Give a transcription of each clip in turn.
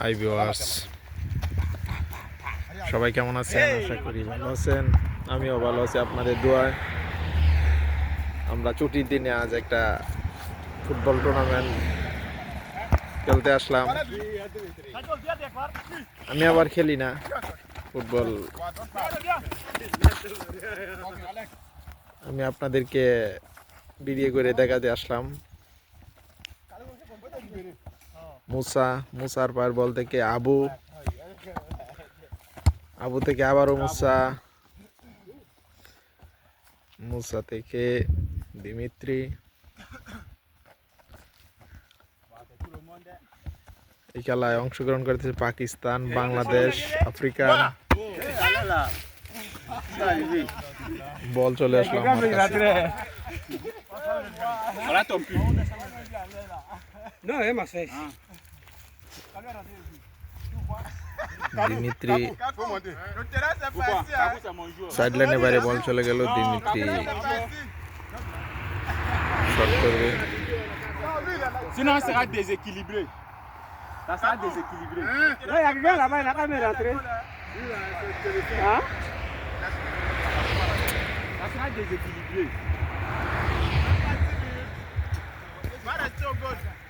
Hi viewers সবাই কেমন আছেন? আশা করি ভালো আছেন। আমিও ভালো আছি আপনাদের দোয়ায়। আমরা ছুটির দিনে আজ একটা ফুটবল টুর্নামেন্ট খেলতে আসলাম। আমি আবার খেলি না ফুটবল। আমি আপনাদেরকে ভিডিও করে দেখাতে আসলাম। মুসা মুসার পার বল থেকে আবু। আবু থেকে আবারও মুসা। মুসা থেকে দিমিত্রি। এই খেলায় অংশগ্রহণ করতেছে পাকিস্তান বাংলাদেশ আফ্রিকান। বল চলে আসলো আমার কাছে। দিমিত্রি সাইড লাইনের বাইরে বল চলে গেল দিমিত্রি শট করবে Sinon, ça sera déséquilibré. Ça sera déséquilibré. Non, il y a quelqu'un là-bas, il n'a pas mis rentré. Hein? Ça sera déséquilibré.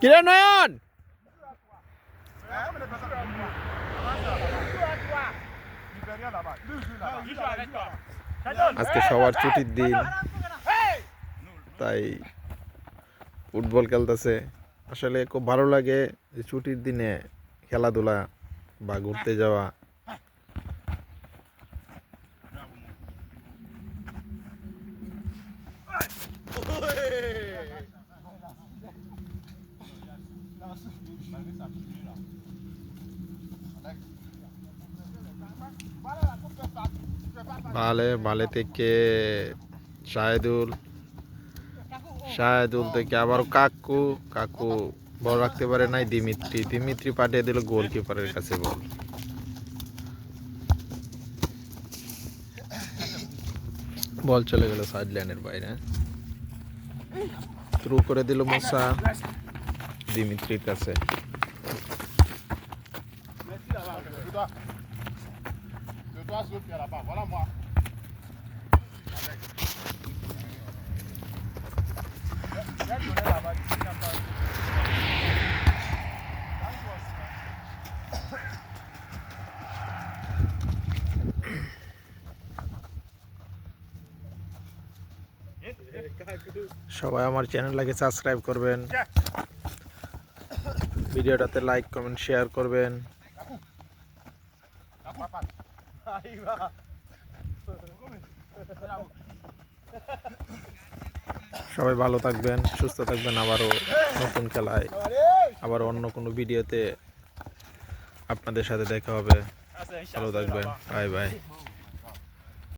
কিরে নয়ন? আজকে সবার ছুটির দিন। তাই ফুটবল খেলতেছে। আসলে খুব ভালো লাগে যে ছুটির দিনে খেলাধুলা বা ঘুরতে যাওয়া। বালে বালে থেকে শাহেদুল শাহেদুল থেকে আবার কাকু কাকু বল রাখতে পারে নাই, দিমিত্রি। দিমিত্রি পাঠিয়ে দিল গোলকিপারের কাছে বল। বল চলে গেল সাইড লাইনের বাইরে থ্রু করে দিল মোসা দিমিত্রির কাছে সবাই আমার চ্যানেলটাকে সাবস্ক্রাইব করবেন। ভিডিওটাতে লাইক কমেন্ট শেয়ার করবেন। সবাই ভালো থাকবেন, সুস্থ থাকবেন। আবারও নতুন খেলায় আবার অন্য কোনো ভিডিওতে আপনাদের সাথে দেখা হবে। ভালো থাকবেন। Bye bye